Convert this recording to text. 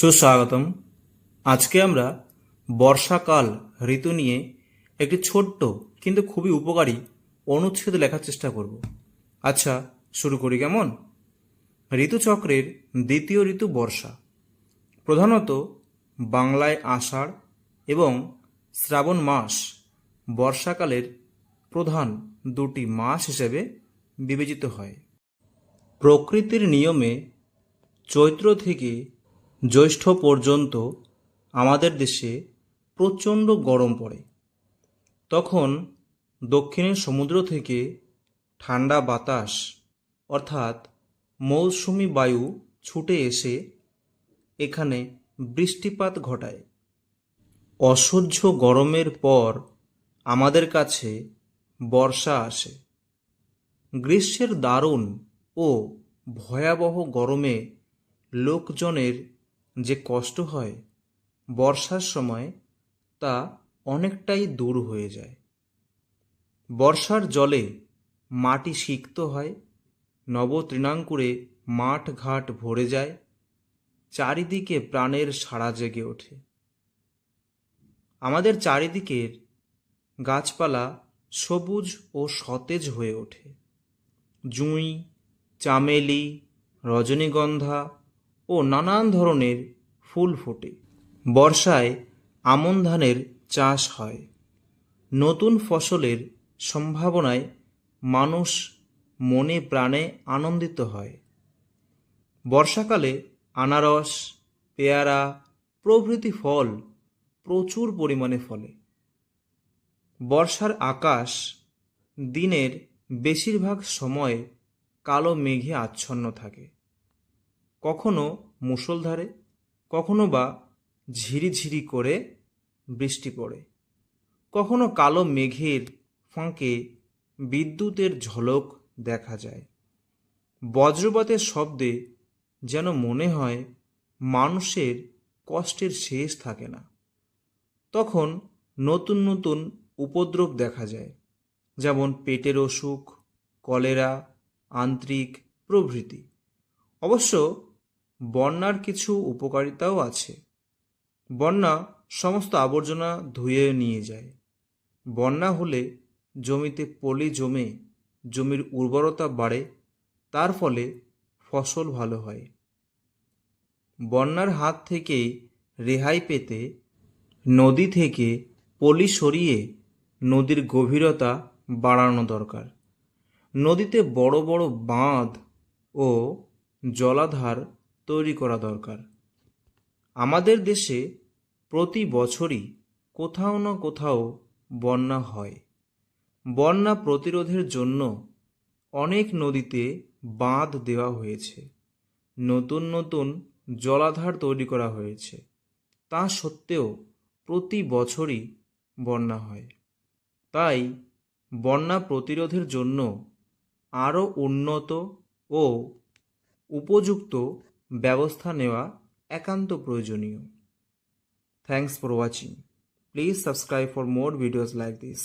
সুস্বাগতম। আজকে আমরা বর্ষাকাল ঋতু নিয়ে একটি ছোট্ট কিন্তু খুবই উপকারী অনুচ্ছেদ লেখার চেষ্টা করব। আচ্ছা শুরু করি কেমন? ঋতুচক্রের দ্বিতীয় ঋতু বর্ষা। প্রধানত বাংলায় আষাঢ় এবং শ্রাবণ মাস বর্ষাকালের প্রধান দুটি মাস হিসেবে বিবেচিত হয়। প্রকৃতির নিয়মে চৈত্র থেকে জ্যৈষ্ঠ পর্যন্ত আমাদের দেশে প্রচণ্ড গরম পড়ে। তখন দক্ষিণের সমুদ্র থেকে ঠান্ডা বাতাস, অর্থাৎ মৌসুমি বায়ু ছুটে এসে এখানে বৃষ্টিপাত ঘটায়। অসহ্য গরমের পর আমাদের কাছে বর্ষা আসে। গ্রীষ্মের দারুণ ও ভয়াবহ গরমে লোকজনের যে কষ্ট হয় বর্ষার সময় তা অনেকটাই দূর হয়ে যায়। বর্ষার জলে মাটি সিক্ত হয়, নবতৃণাঙ্কুরে মাঠ ঘাট ভরে যায়, চারিদিকে প্রাণের সাড়া জেগে ওঠে। আমাদের চারিদিকের গাছপালা সবুজ ও সতেজ হয়ে ওঠে। জুঁই, চামেলি, রজনীগন্ধা ও নানান ধরনের ফুল ফোটে। বর্ষায় আমন ধানের চাষ হয়। নতুন ফসলের সম্ভাবনায় মানুষ মনে প্রাণে আনন্দিত হয়। বর্ষাকালে আনারস, পেয়ারা, প্রভৃতি ফল প্রচুর পরিমাণে ফলে। বর্ষার আকাশ দিনের বেশিরভাগ সময় কালো মেঘে আচ্ছন্ন থাকে। কখনো মুষলধারে, কখনো বা ঝিরিঝিরি করে বৃষ্টি পড়ে। কখনো কালো মেঘের ফাঁকে বিদ্যুতের ঝলক দেখা যায়। বজ্রপাতের শব্দে যেন মনে হয় মানুষের কষ্টের শেষ থাকে না। তখন নতুন নতুন উপদ্রব দেখা যায়, যেমন পেটের অসুখ, কলেরা, আন্ত্রিক প্রভৃতি। অবশ্য বন্যার কিছু উপকারিতাও আছে। বন্যা সমস্ত আবর্জনা ধুয়ে নিয়ে যায়। বন্যা হলে জমিতে পলি জমে, জমির উর্বরতা বাড়ে, তার ফলে ফসল ভালো হয়। বন্যার হাত থেকে রেহাই পেতে নদী থেকে পলি সরিয়ে নদীর গভীরতা বাড়ানো দরকার। নদীতে বড় বড় বাঁধ ও জলাধার তৈরি করা দরকার। আমাদের দেশে প্রতি বছরই কোথাও না কোথাও বন্যা হয়। বন্যা প্রতিরোধের জন্য অনেক নদীতে বাঁধ দেওয়া হয়েছে। নতুন নতুন জলাধার তৈরি করা হয়েছে। তা সত্ত্বেও প্রতি বছরই বন্যা হয়। তাই বন্যা প্রতিরোধের জন্য আরও উন্নত ও উপযুক্ত ব্যবস্থা নেওয়া একান্ত প্রয়োজনীয়। Thanks for watching please subscribe for more videos like this